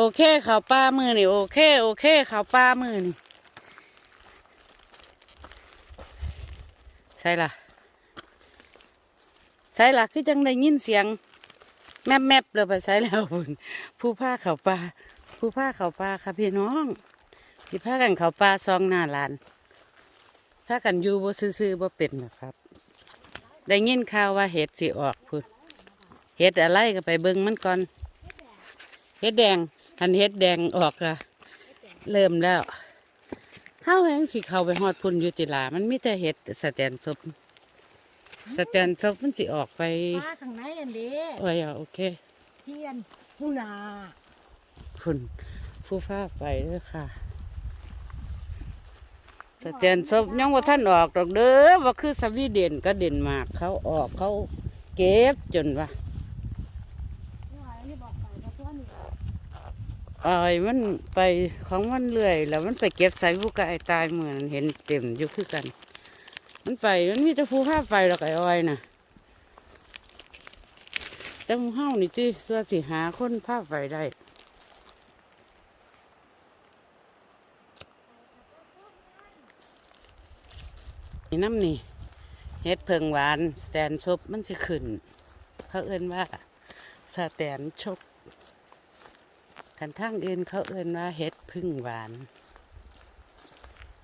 โอเคเขาวป้ามือนี่โอเคโอเคเขาวป้ามือนี่ใช่ล่ะใช่ล่ะคือจังได้ยินเสียง แมบแมบเลยไปใส่แล้วพุ่นผู้ผ้าเขาวปลาผู้ผ้าเขาวปลาค่ะพี่น้องที่ผ้ากันเขาวปลาซองหน้าลานผ้ากันอยู่บ่ซื่อๆบ่เป็นหรอกครับ ได้ยินข่าวว่าเห็ดสิออกพุ่นเห็ดอะไรก็ไปเบิ่งมันก่อนเห็ดแดง อันเห็ดแดงออกละเริ่มแล้วเฮาแหงสิเข้าไปฮอดพุ่นอยู่ติลา มันมีแต่เห็ดสแตนศพสแตนศพมันสิออกไปปลาข้างในอันนี้โอ้ยโอเคเทียนหูนาฝุ่นผู้ฟ้าไปเด้อค่ะแต่เจนศพยังว่าท่านออกดอกเด้อว่าคือสวีเดนก็เด่นมากเขาออกเขาเก็บจนว่า นี่ว่าอันนี้บอกไปว่าตัวนี้ อ้ยมันไปของมันเรื่อย แล้วมันไปเก็บใส่ผู้กายตายเหมือนเห็นเต็มอยู่คือกัน มันไปมันมีแต่ผู้ฟ้าไปหรอกไอ้อ้อยน่ะแต่หมูเฮานี่ที่เพื่อสิหาคนพาไปได้นี่น้ำนี่เฮ็ดเพิงหวาน แตนชบมันสิขึ้นเขาเอิ้นว่าสแตนชบ กันทางอื่นเขาเอิ้นว่าเฮ็ดพึ่งหวาน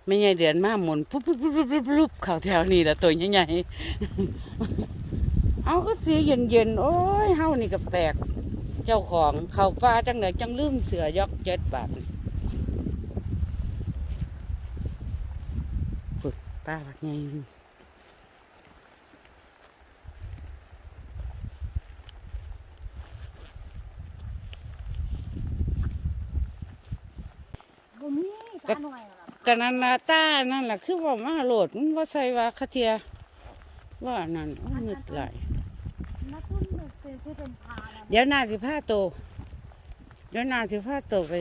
ไม่ใช่เดือนมาหมุนปุ๊บปุ๊บปุ๊บปุ๊บปุ๊บปุ๊บเขาแถวนี้ละตัวใหญ่ๆเอาก็สีเย็นๆโอ้ยเฮานี่ก็แปลก เจ้าของเขาป้าจังไหนจังลืมเสือยอกเจ็ดบาทป้าบักไง บ่มีปลาหน่อยหรอ กกันนันนาตานั่นแหละคือว่ามาโหลดมันว่าใส่ว่าคาเทีย ว่านั่นโอ้ยเงึดไหลายนักตุ้นเป็นคือเป็นปลาแล้วเดี๋ยวหน้าสิผ้าโต เดี๋ยวหน้าสิผ้าโตไป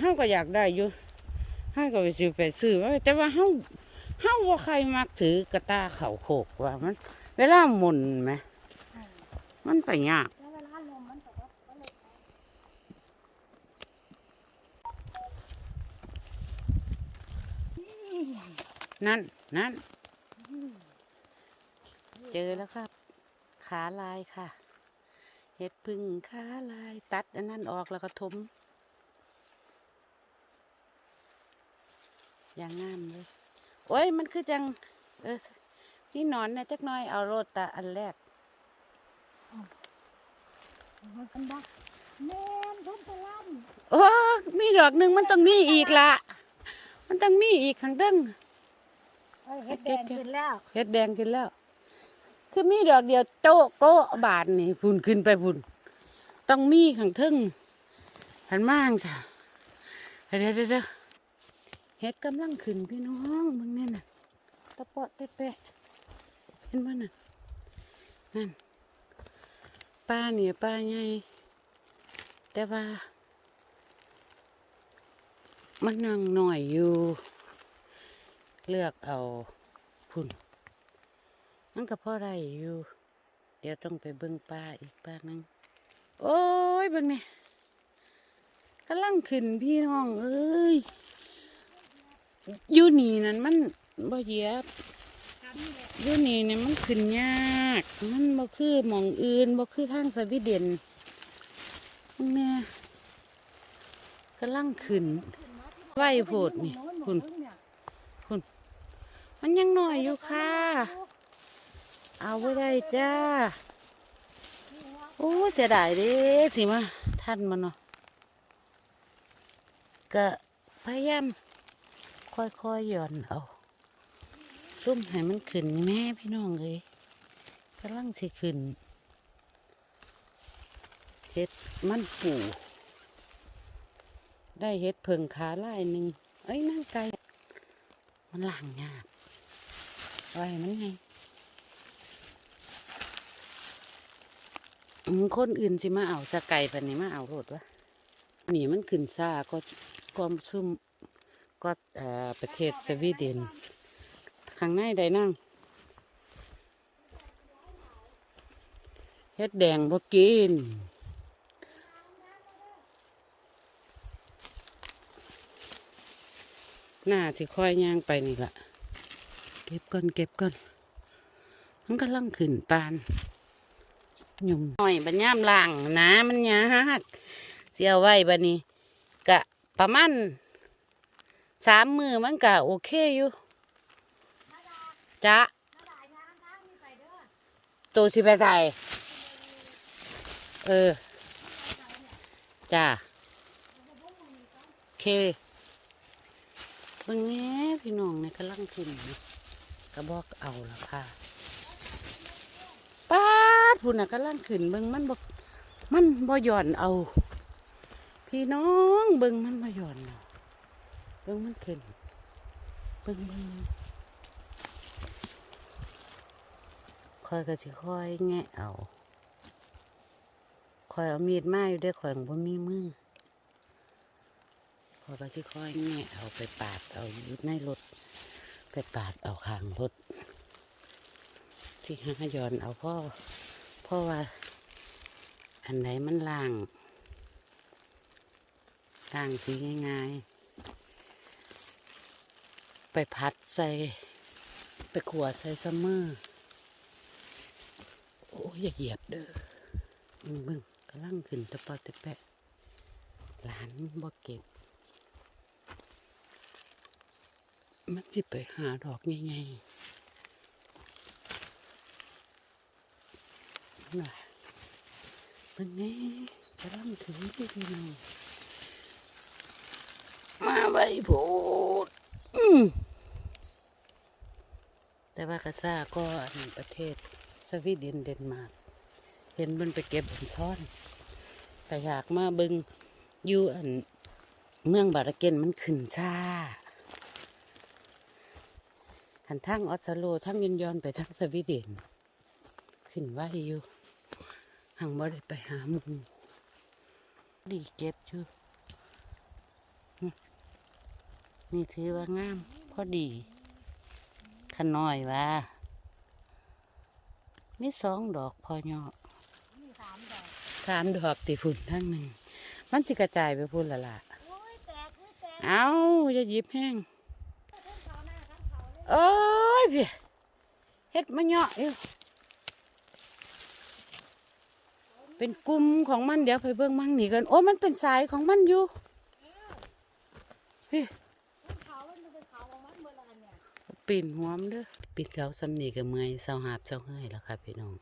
ห้าก็อยากได้อยู่ห้าก็ไปซื้อไปซื้อไว้แต่ว่าห้าห้าว่าใครมักถือกระตาเขาโขกว่ามัน เวลาหมุนไหมมันไปยาก แล้วเวลาลมมันตกก็เลย นั่นนั่นเจอแล้วครับ ขาลายค่ะ เห็ดพึ่งขาลายตัดอันนั้นออกแล้วก็ทมอย่างงามเลย โอ้ย มันคือจัง เออพี่นอนเนี่ยจักหน้อยเอาโรดตาอันแรกมันกันบักแม่นทุ่มตะลั่นโอ้มีดอกหนึ่งมันต้องมีอีกละ มันต้องมีอีกข้างเตึง เอ้ยเฮ็ดแดงขึ้นแล้วเห็ดแดงกินแล้ว คือมีดอกเดียวโจ๊ะโก้บาทนี่พุ่นขึ้นไปพุ่นต้องมีข้างเทึงหันมาจั่งจ้ะเดี๋ยวเดี๋ยวเดี๋ยวเห็ดกำลังขึ้นพี่น้องมึงเนี่ยน่ะตะเปาะตะแปะเห็นบ่น่ะนั่นป้าเนี่ยป้าใหญ่แต่ว่า มันนังหน่อยอยู่ เลือกเอาพุ่น มันก็พอได้อยู่ เดี๋ยวต้องไปเบิ่งปลาอีกปลานึง โอ้ยเบิ่งนี่กำลังขึ้นพี่น้อง เอ้ยอยู่นี่นั่นมันบ่เยียบอยู่นี่เนี่ยมันขึ้นยาก มันบ่คือหมองอื่นบ่คือทางสวีเดนมึงเนี่ยกำลังขึ้นไหวโพดนี่คุณ มันยังหน่อยอยู่ค่ะ เอาไว้ได้จ้า โอ้เสียดายเด้สิมาท่านมันเนาะก็พยายามค่อยๆหย่อนเอาซุ่มให้มันขึ้นแม่พี่น้องเลยกำลังสิขึ้นเห็ดมันปูได้เห็ดเพิงขาลายหนึ่งเอ้ยนั่งไกลมันหล่างยาก อะไว้มันไงคนอื่นสิมาเอาสไก่ปันนี้มาเอารถวะนี่มันขึ้นซาก็ก็ชุ่มก็ประเทศสวีเดนข้างในใดนั่งเฮ็ดแดงบ่กินหน้าสิค่อยย่างไปนี่แหละ เก็บก่อนเก็บก่อนมันก็ลังขึ้นปานหยุ่มหน่อยบัญญามล่างนะมันยากเสียไว้บัดนี้กะประมาณสามมือมันกะโอเคอยู่จ้ะตัวสิไปใส่เออจ้าโอเคเบิ่งแหน่พี่น้องในกำลังขึ้นนะ กระบอกเอาละค่ะป้าดพุ่นน่ะกำลังขึ้นเบิ่งมันบ่มันบ่หย่อนเอา พี่น้องเบิ่งมันบ่หย่อนเอาเบิ่งมันขึ้นเบิ่งเบิ่งเบิ่งคอยก็สิคอยแงะเอาคอยเอามีดมาอยู่ได้อข่อยบ่มีมือคอยก็ที่คอยแงะเอาไปปาดเอาอยู่ในรถ ไปปาดเอาข้างรถที่ห้าย้อนเอาพ่อพราะว่าอันไหนมันล่างล่างสีง่ายๆ ไปพัดใส่ ไปขวดใส่ซัมเมอร์โอ้ยอย่าเหยียบเด้อมึงเบิ่งกำลังขึ้นตะปอตะแปะหลานบ่เก็บ มันสิไปหาดอกใหญ่ๆน่ะเบิ่งแนี่กำลังถึงที่พี่น้องมาใบโพดอืมแต่ว่ากระซ่าก็อันประเทศสวีเดนเดนมาร์กเห็นมันไปเก็บบนซ่อนแต่อยากมาเบิงอยู่อันเมืองบาราเกนมันขึ้นช้า หันทั้งออสโลทั้งยินยอนไปทั้งสวีเดน ขึ้นไว่าอยู่หังบ่ได้ไปหาหมูดีเก็บอยู่หึนี่ถือว่างาม พอดีขน้อยว่ามีสองดอกพอยอมีสามดอกสามดอกติฝุ่นทั้งหนึ่ง มันสิกระจายไปพุ่นละล่ะโอ้ยแตกคือแตกเอาอย่าหยิบแห้ง ทั้งเขาหน้าทั้ง เขาเลยเอ้ยพี่เฮ็ดมาเนาะอยู่เป็นกลุ่มของมันเดี๋ยวไปเบิ่งมั่งนี่กันโอ้มันเป็นสายของมันอยู่พี่ทั้งเขามันเป็นเขาของมันเมื่อไรเนี่ยปีนหัวมนเด้อปีนเขาสำนีกับเมื่อยเศร้าหาบเศร้าเฮ้ยแล้วครับพี่น้อง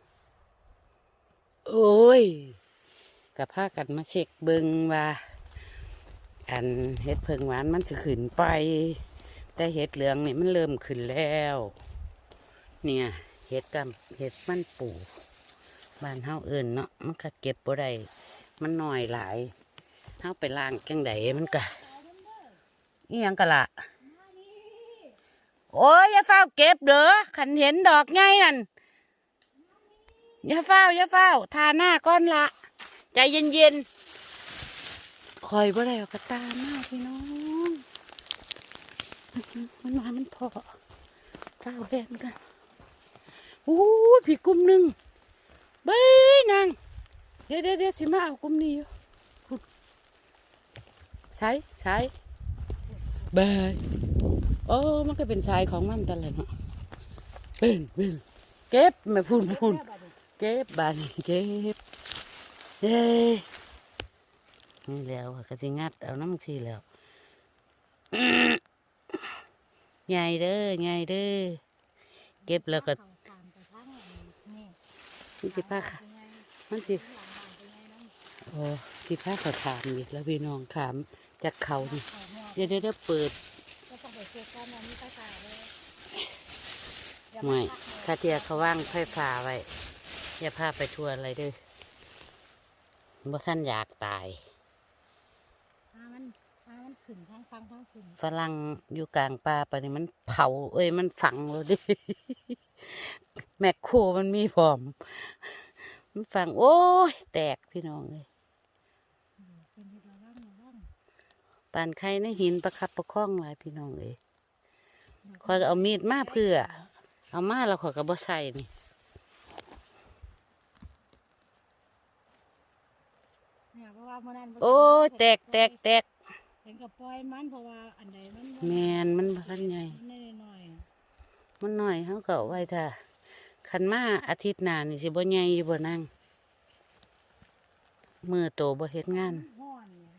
โอ้ยกับพากันมาเช็คเบิงว่า อันเห็ดเพิงหวานมันจะขึ้นไป แต่เห็ดเหลืองนี่มันเริ่มขึ้นแล้ว เนี่ยเห็ดกับเห็ดมันปูบ้านเฮาเอิญเนาะมันก็เก็บบ่ได้มันหน้อยหลายเฮาไปล้างจังไดมันก็อีหยังกะละโอ้ยอย่าเฝ้าเก็บเด้อขันเห็นดอกไงนั่นอย่าเฝ้าอย่าเฝ้าทาหน้าก้อนละ ใจเย็นๆคอยบ่ได้อกระตามาพี่น้อง มันมามันพอเฝ้าวแลนกันอู้ผีกลุ่มหนึ่งเบ้ยนางเดี๋ยวเดี๋ยวเดี๋ยวสิมาเอากลุ่มนี้อยู่ใช้ใช้เบ้ยโอ้มันก็เป็นชายของมันแต่ละเนาะเป็นเป็นเก็บไม่พูนพูนเก็บบานเก็บเย้นี่แล้วอะก็สิงัดเอาน้ำสีแล้ว ใหญ่เด้อใหญ่เด้อเก็บแล้วก็เขาตามไปทั้งนี่มันสิพาค่ะมันสิโอ้สิพาเขาถามอีกแล้วพี่น้องถามจากเขานี่เขาหมดเดี๋ยวเดี๋ยวเดี๋ยวเปิดก็ต้องไปเช็คกันอันนี้ตาตาเลยอย่าหน่วยพักเลยคาเทียเขาว่างไฟฟ้าไว้ อย่าพาไปทัวร์อะไรเด้อบ่ท่านอยากตายอ่ามัน อ่ามันขึ้นทั้งฟังทั้งขึ้นฝรั่งอยู่กลางป่าปะนี่มันเผา เอ้ยมันฝังเลยดิ แมคโครมันมีพร้อม มันฝัง โอ้ย แตกพี่น้องเลยเป็นเห็ดระวังระวังปานไข่ในหินประคับประคองหลายพี่น้องเลยคอยก็เอามีดมาเพื่อ เอามาแล้วขอยก็บ่ใส่นี่เนี่ยเพราะว่าเมื่อนั้นโอ้ยแตกแตกแตก เห็นกับปล่อยมันเพราะว่าอันใดมันแมนมันบ่ทันใหญ่ มันน้อยมันน้อยเขาก็เอาไว้ถ้าคันมาอาทิตย์หน้านี่สิบ่ใหญ่อยู่บ่นั่งมือโตบ่เฮ็ดงาน ๆห้อนเนี่ย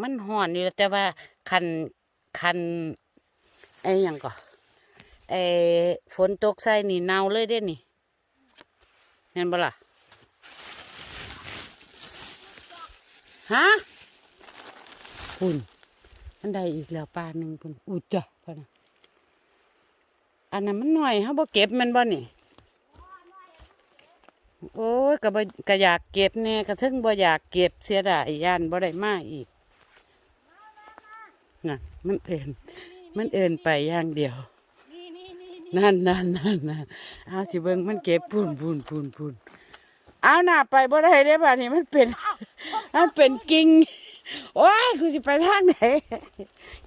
มันห่อนอยู่แล้วแต่ว่าคันคันไอ้หยังก็ไอ้ฝนตกใส่นี่เน่าเลยเด้นี่เห็นบ่ล่ะฮะ พุ่นอันใดอีกแล้วปลาหนึ่งพุ่นอุจจ้ะพะนะอันนั้นมันหน่อยเขาบ่เก็บแมันบ่นี่โอ้ยก็บ่ก็อยากเก็บแน่กระทึงบ่อยากเก็บเสียดายย่านบ่ได้มาอีกน่ะมันเอินมันเอินไปอย่างเดียวนี่นี่นี่นี่นั่นนั่นนั่นนั่นเอาสิเบิ่งมันเก็บพูนพูนพูนพูนเอาหน้าไปบ่ได้เด้บ่านี่มันเป็นมันเป็นกิ่ง โอ้ยกูสิไปทางไหน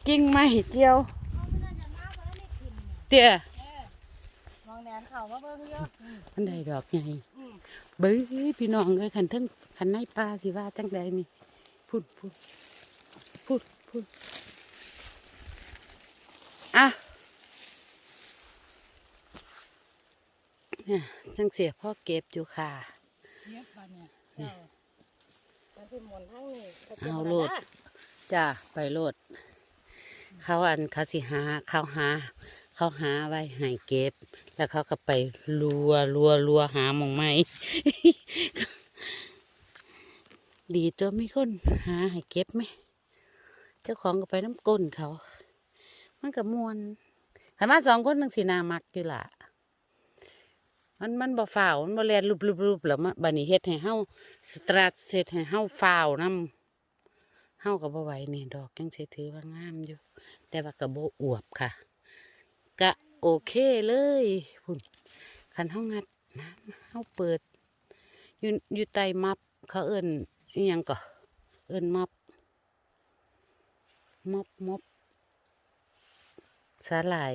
กิ่งไม้เจียวเอาไม่น่าจะมาเพราะแล้วไม่กินเนี่ยเตี้ยเออมองแนนเขาว่าเบิ่งเยอะอืมมันได้ดอกไงอืมเบ้ยพี่น้องเอ้ยคันทั้งคันในปลาสิว่าจังใดนี่พูดพูดพูดพูดอะเนี่ยจังเสียพ่อเก็บอยู่ค่ะเย็บปะเนี่ย เจ้ามันเป็นหมอนทั้งนี้เอาโลดนะจ้าไปโลด เขาอันเขาสิหาเขาหา เขาหาไว้ให้เก็บ แล้วเขาก็ไปรัวรัวรัวหาหมองไม้ดีตัวไมีคนหาให้เก็บไหมเจ้าของก็ไปน้ำก้นเขา มันก็มวนถ้ามาสองคนนังสีนามักอยู่ล่ะ มันมันบ่ฝ่าวมันบ่แลนรูปรูปรูปแล้วมันบัดนี้เฮ็ดให้เฮาสตรักเฮ็ดให้เฮาฝ่าวนำเฮาก็บ่ไหวนี่ดอกยังสิถือว่างามอยู่ แต่ว่าก็บ่อวบค่ะก็โอเคเลยพุ่นคันเฮางัดน้ำเฮาเปิด อยู่อยู่ใต้มับเขาเอิ้นอีหยังก็เอิ้นมับมับมับสาหร่าย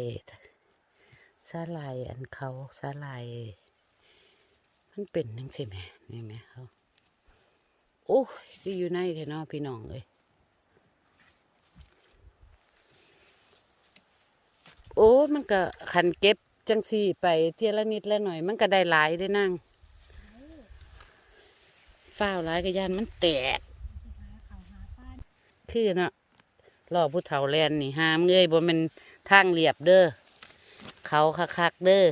สาหร่ายอันเขาสาหร่าย มันเป็นจังซี่แหมนี่แหมเขาโอ้ยคืออยู่ในเถอะเนาะพี่น้องเอ้ยโอ้มันก็ขันเก็บจังสี่ไปเทียละนิดละหน่อย มันก็ได้หลายได้นั่งฝ้าหลายกระยานมันแตก คือเนาะรอผู้เฒ่าแลนนี่หามเงยบ่แมันทางเรียบเด้อ เขาคักๆเด้อ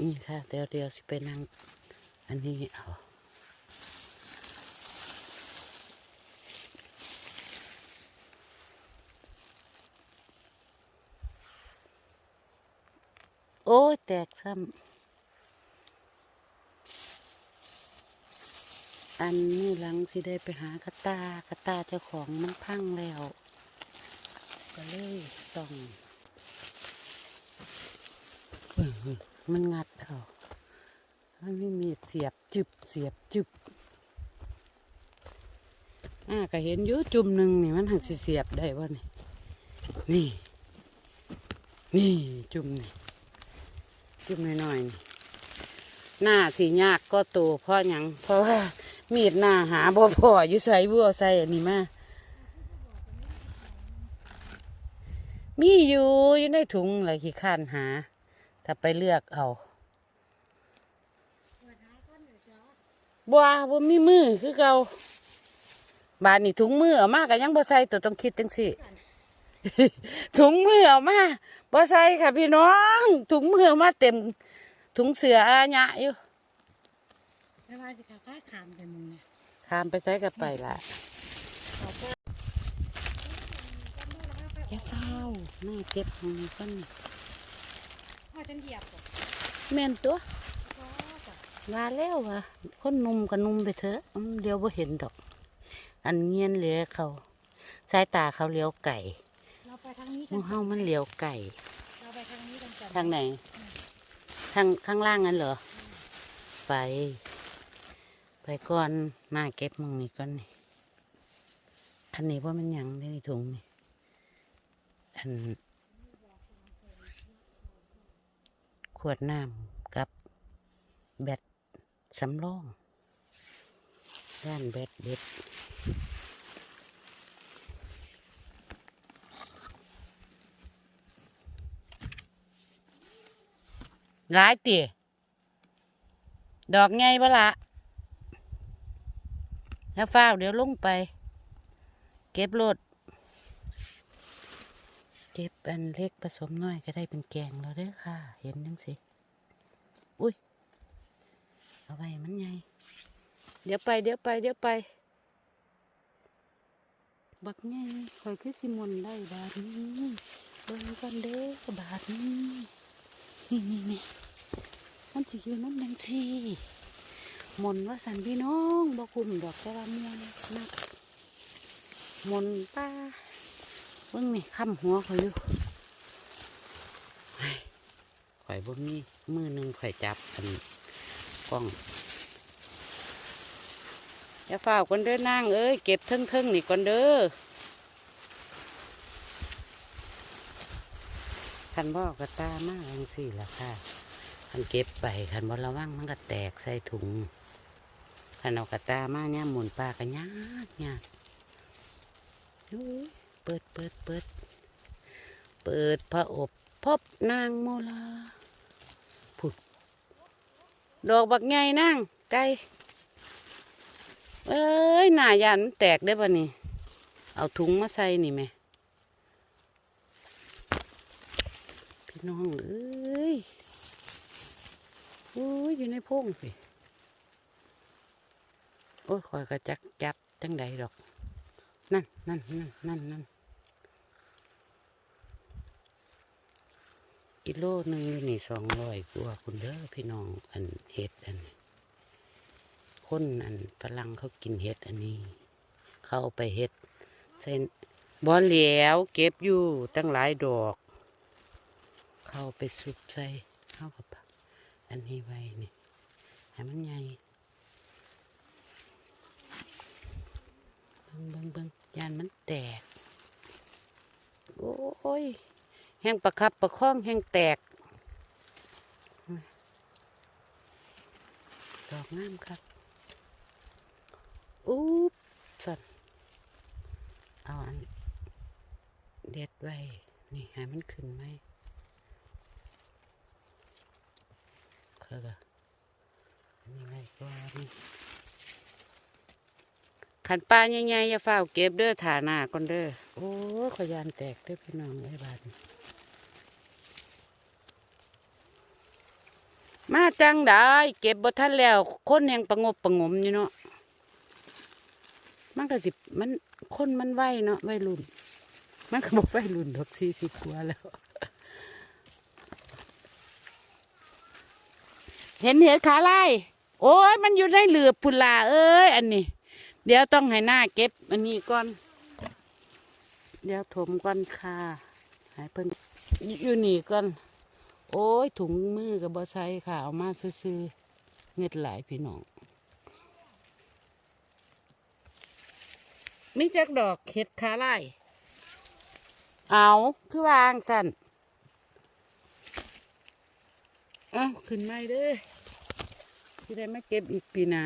นี่ค่ะเดี๋ยวเดี๋ยวสิไปนั่ง อันนี้เอาโอ้แตกซ้ำอันนี้หลังสิได้ไปหากระตากระตาเจ้าของมันพังแล้ว ก็เลยต้องมันงัดเอามันไม่มีดเสียบจึบเสียบจึบอ่าก็เห็นอยู่จุ่มหนึ่งนี่มันหักเสียบได้บ่นี่นี่ นี่จุ่มนี่จุ่มน้อยๆนี่หน้าสียากก็โตเพราะหยังเพราะว่ามีดหน้าหาบ่พออยู่ใส่บัวใส่อันนี้มา มีอยู่อยู่ในถุงอะไรขี้ข้านหา ถ้าไปเลือกเอาเปิดหาก้อนเดี๋ยวจ้าบัวบ่มีมือคือเก่าบานนี่ถุงมือเอามาก็ยังบ่ใส่ตัวต้องคิดจังสิถุงมือเอามาบ่ใส่ค่ะพี่น้อง ถุงมือเอามาเต็ม ถุงเสืออาญะอยู่ไม่ว่าจะขาค้าขามแต่มึงเนี่ยข้ามไปใส่ก็ไปละขอเปิดอย่าเฝ้า หน้าเก็บของนี้กันพ่อฉันเหยียบก่อนแม่นตัวพ่อก่อนว่าแล้วว่าคนหนุ่มก็หนุ่มไปเถอะอืมเดี๋ยวบ่เห็นดอก อันเงียนเหลือเขาสายตาเขาเลี้ยวไก่เราไปทางนี้หกัมูนเฮามันเลี้ยวไก่เราไปทางนี้กันก่อนทางไหน ทางข้างล่างนั้นเหรอ ไป ไปก่อนมาเก็บมึงนี่ก่อนนี่อันนี้ว่ามันหยังในถุงนี่ อันขวดน้ำกับแบตสำรองด้านแบตเบ็ดหลายเตี๋ยดอกไงบ่ละแล้วฟ้าวเดี๋ยวลงไป เก็บรถ เก็บอันเล็กผสมน้อยก็ได้เป็นแกงแล้วเด้อค่ะ เห็นจังสิ อุ้ย เอาไว้มันไงเดี๋ยวไปเดี๋ยวไปเดี๋ยวไป บักไงคอยคือสิมนได้บาทนี้เบิ่งกันเด้อบาทนี้นี่นี่นี่มันสิอยู่น้ำแดงสิมนว่าสันพี่น้องบ่คุมดอกแต่ว่ามวนนักมนป้า เบิ่งนี่ค้ำหัวเขาอยู่ข่อยบ่มีมือหนึ่งข่อยจับอันกล้องอย่าฝ้าวก่อนเด้อนางเอ้ยเก็บเทิงๆนี่ก่อนเด้อคันบ่อกระตามากจังสี่ละค่ะคันเก็บไปคันบ่ระวังมันก็แตกใส่ถุงคันเอากระตามากเนี่ยหมุนปลากันยากยากอุ้ย เปิดเปิดเปิดเปิดพระอบพบนางโมลาผุดดอกบักไงนางไก่เอ้ยหน้ายานมันแตกได้ป่ะนี่ เอาถุงมาใส่นี่แม่พี่น้องเอ้ยโอ้ยอยู่ในโพงสิโอ้ยคอยกระจักจับจังใดดอก นั่นนั่นนั่นนั่นนั่น กิโลหนึ่งอยู่นี่สองร้อยกว่าคุณเด้อพี่น้องอันเห็ดอันนี้คนอันฝรั่งเขากินเห็ดอันนี้ เขาเอาไปเห็ดเส้นบอลเหลียวเก็บอยู่ตั้งหลายดอก เขาเอาไปซุปใส่เข้ากับอันนี้ไว้นี่ให้มันใหญ่เบิ่งเบิ่งเบิ่งยานมันแตก โอ้ย แห้งประคับประคองแห้งแตก ดอกงามครับอุ๊บสันเอาอันเด็ดไว้ นี่ให้มันขึ้นไหมเคยกะอันนี้ไว้ก่อนขันปลาใหญ่ๆอย่าเฝ้าเก็บเด้อฐาหน้าก่อนเด้อ โอ้ขยานแตกเด้อพี่น้องไอ้บาด มาจังได้เก็บบ่ทันแล้วคนแห่งประงบประงมอยู่เนาะมันก็สิมันคนมันไหวเนาะวัยรุ่น มันก็บอกวัยรุ่นดอกสี่สิบกว่าแล้ว เห็นเห็ดขาไลายโอ้ยมันอยู่ในเหลือบพุลาเอ้ย อันนี้ เดี๋ยวต้องให้หน้าเก็บ อันนี้ก่อน เดี๋ยวถมก่อนค่ะให้เพิ่นอยู่นี่ก่อน โอ้ยถุงมือกับบอใช้ค่ะ เอามาซื้อเงิดหลายพี่น้องมีจักดอกเห็ดขาไล่เอาคือวางสั่นเอาขึ้นไม่เด้อที่ได้มาเก็บอีกปีหน้า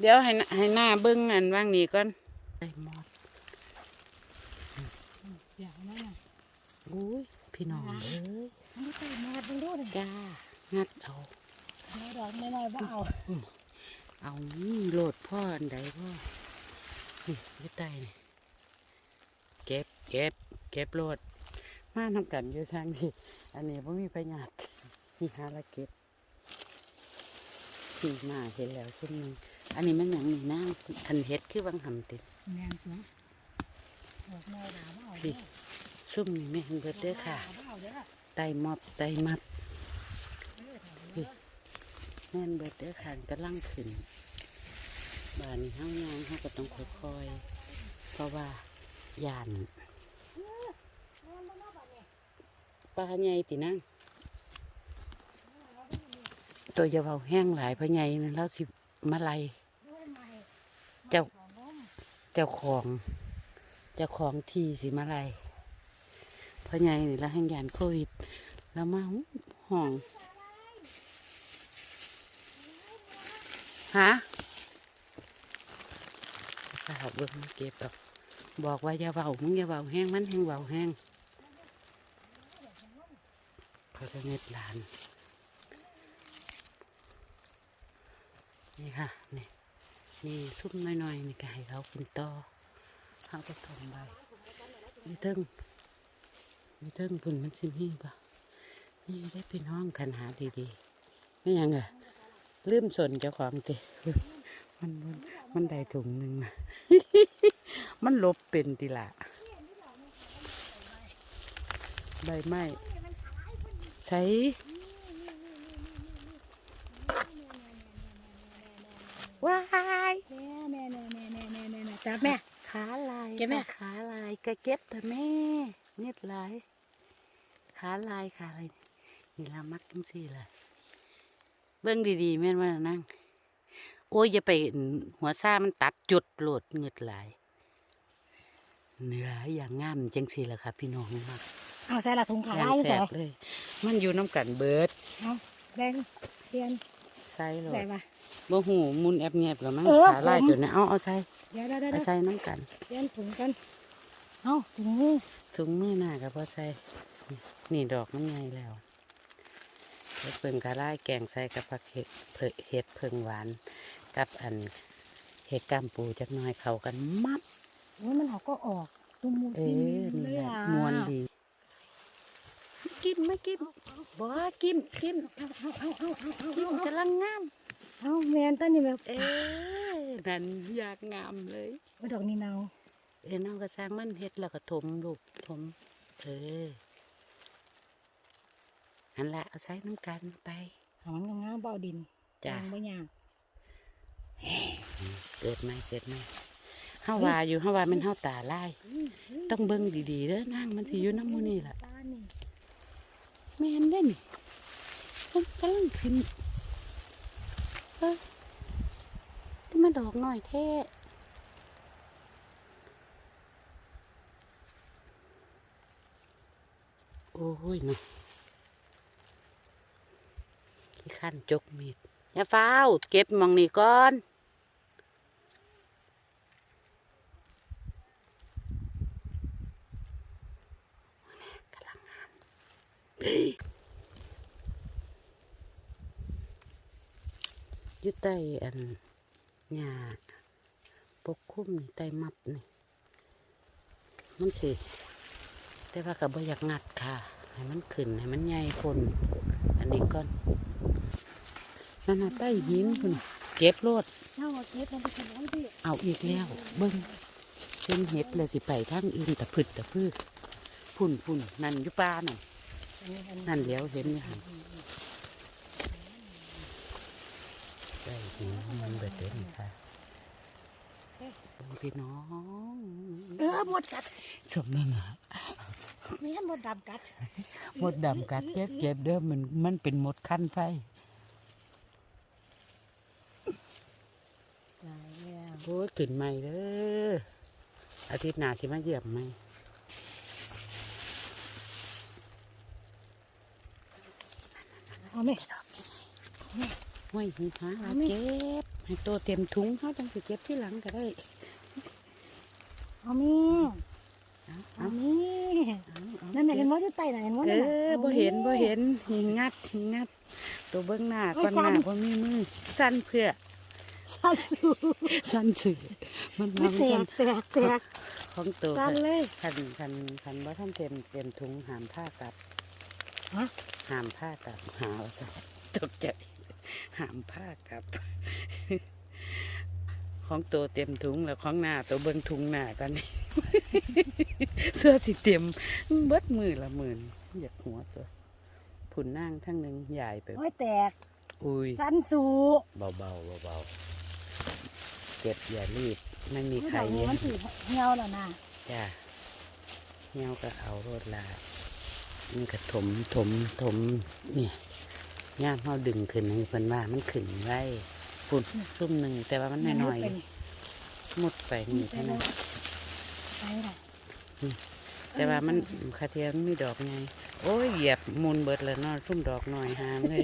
เดี๋ยวให้ให้หน้าเบิ้งอันว่างนี้ก่อนไอ้มอดอยางนั้นน่ะอุ้ยพี่น้องเอ้ย นไม่ใช่มาดูดูเลยกล้างัดเอาน้อยดอกน้อยๆว่าเอา เอานี่โหลดพ่ออันใดพ่อนี่อยี่ใต้นี่เก็บเก็บเก็บโหลด มาทำกันอยู่ทางที่อันนี้พ่มีประหยัดนี่หาละเก็บที่มาเห็นแล้วชุดหนึงอันนี้มันอย่างนี้นะอันเห็ดคือวังหำติดแมนเนาะดอกน้อยดาวว่าเอาพี่ซุ่มนี่ไม่เห็นเบิดเด้อค่ะ ไตมอบไตมัดเด้มเด้อแม่นเบิดเด้อค่ะกำลังขึ้นบานนี้ห้ายางเขาก็ต้องค่อยๆเพราะว่าย่านปลาใหญ่ตินั่งตัวจะเบาแห้งหลายพราะใหญ่นั่นแล้วสิมาไลยเจ้าเจ้าของ เจ้าของที่สิมาไลเพราะใหญ่นี่ล้วแห้งยานโควิด แล้วมาห้องฮะข้าวเบิ่งเก็บดอกบอกว่าอย่าเบามึงอย่าเบาแห้งมันแห้งเบาแห้งเพราจะเน็ดหลานนี่ค่ะนี่นี่ซุ่มน้อยๆนี่ก็ให้เขากินต่อเขาก็ต้มใบนี่เทิง นี่เทิงพุ่นมันสิมีปะนี่ได้พี่น้องกันหาดีๆไม่ยังไงลืมสนเจ้าของติมันมันมันได้ถุงหนึ่งนะมันลบเป็นติละใบไม้ใช้ว้ายแม่แม่แม่แม่แม่แม่แม่แม่จับแม่ขาลายเก็บไหมค่ะขาลายก็เก็บแต่แม่ เน็ดลายขาลายขาลายนี่ละมักจังสี่เลยเบิ่งดีๆแม่นว่านั่งโอ้ยอย่าไปหัวซ่ามันตัดจุดโหลดเงืดหลายเนื้ออย่างงามจังสี่แหละค่ะ พี่น้องมากเอาใส่ละถุงขาย่าลางยแสใส่บเลย มันอยู่น้ำกันเบิดเอาแบ่งเปลี่ยนใส่โหลใส่ดมาบ่หูมุนแอบเงียบกับมั้งเออขาลายผมตัวนี้เอาเอาใส่เดี๋ยวเดี๋ยวเดี๋ยวเอาใส่น้ำกันเปลี่ยนถุงกัน เอาถุงมือถุงมือหน้ากับพ่อใส่นี่นี่ดอกมันใหญ่แล้วเฮ็ดเพิ่งกะไล่แกงใส่กับผักเห็ดเผดเห็ดเพิ่งหวาน กับอันเห็ดกามปูจักหน่อยเข้ากันมับโอ้ยมันเขาก็ออกตุ้มมูเออนี่เลยแหละอะมวนดีกินไม่กินบ่กินกินเอาเอาเอาเอาเอาเอากินเอากำลังงามเอาแมนต้นนี่แบบเออนั่นอยากงามเลยว่าดอกนี่เนา เอ็นเอากระซังมันเฮ็ดแล้วก็ถมลูกถม เอออันละเอาใส่น้ำกันไปเอามันงามๆเบาดินจ้ะยางบ่ยางเกิดไหมเกิดไหมเฮาว่าอยู่เฮาว่ามันเฮาตาลายต้องเบิ่งดีๆเด้อนางมันสิอยู่น้ำหมูนี่ล่ะตานี่แม่นได้นี่มันกำลังขึ้นเออที่มันดอกน้อยแท้ โอ้ยเนาะขี้ขั้นจกมีดอย่าฟ้าวเก็บมองนี่ก่อนกำลังงามเฮ้ยอยู่ใต้อันหญ้าปกคลุมนี่ใต้มับนี่มันสิ แต่ว่าก็บ่อยากงัดค่ะ ให้มันขึ้นให้มันใหญ่คนอันนี้ก่อนนั่นน่ะใต้หินคุณเก็บโลดเอาเอาเก็บมันไปกินน้ำสิเอาอีกแล้ว เบิ้งเป็นเห็ดเลยสิไปทางอื่นแต่พืชแต่พืชพุ่นพุ่นนั่นอยู่ป่าน่ะอันนี้อันนี้นั่นเลี้ยวเห็นอยู่หันได้หินมันเบิดเด่นค่ะเบิ่งพี่น้อง เออหมดกัดสมนั่นน่ะแม่ นหมดดำกัดมดดำกัดเจ็บเจ็บเด้อมันมันเป็นมดขั้นไฟตายแล้วโอ้ยขึ้นใหม่เด้ออาทิตย์หน้าสิมาเยี่ยมไหมเอาไหมห้วยหินหาเอาเอาไหมเก็บให้ตัวเต็มถุงเขาจังสิเก็บที่หลังก็ได้เอามีเอาเอาเอามี เอาเอานั่นน่ะเห็นว่าอยู่ใต้น่ะเห็นว่าเอนั่นน่ะอบ่เห็นบ่เห็นหิงัดหิงัด ตัวเบื้องหน้าก้อนหน้าบ่มีมือสั้นเพื่อสั้นสูงสั้นสื่อมันไม่มาแตขอกงแตกแตกของตัวสั้นเลย คันคันคันว่าท่านเต็มเต็มถุงหามผ้ากลับฮะ หามผ้ากลับหาว่าซะตกใจหามผ้ากลับ ของตัวเต็มถุงแล้วของหน้าตัวเบิ้งถุงหน้ากันนี่ เสื้อสิเต็มเบิดมือละหมื่นอยากหัวตัวผุนนั่งทั้งหนึ่งใหญ่ไปโอ้ยแตก อุ้ยสั้นสูงเบาๆเบาๆเก็บอย่ารีบไม่มีนี่ใครดอกนี้เย็นมันสีเหี่ยวแล้วนะจ้าเงี้ยวก็เอาโรดลามันก็ถมถมถมเนี่ยย่ามเขาดึงขึ้นให้เพิ่นว่ามันขึ้นไว้ปุ่นซุ่มหนึ่งแต่ว่ามันน้อยๆมุดไปนี่เท่านั้นไปล่ะ แต่ว่ามันคาเทียมนมีดอกไงโอ้ยเหยียบมูลเบิดแล้วเนอนซุ่มดอกหน่อยหามเลย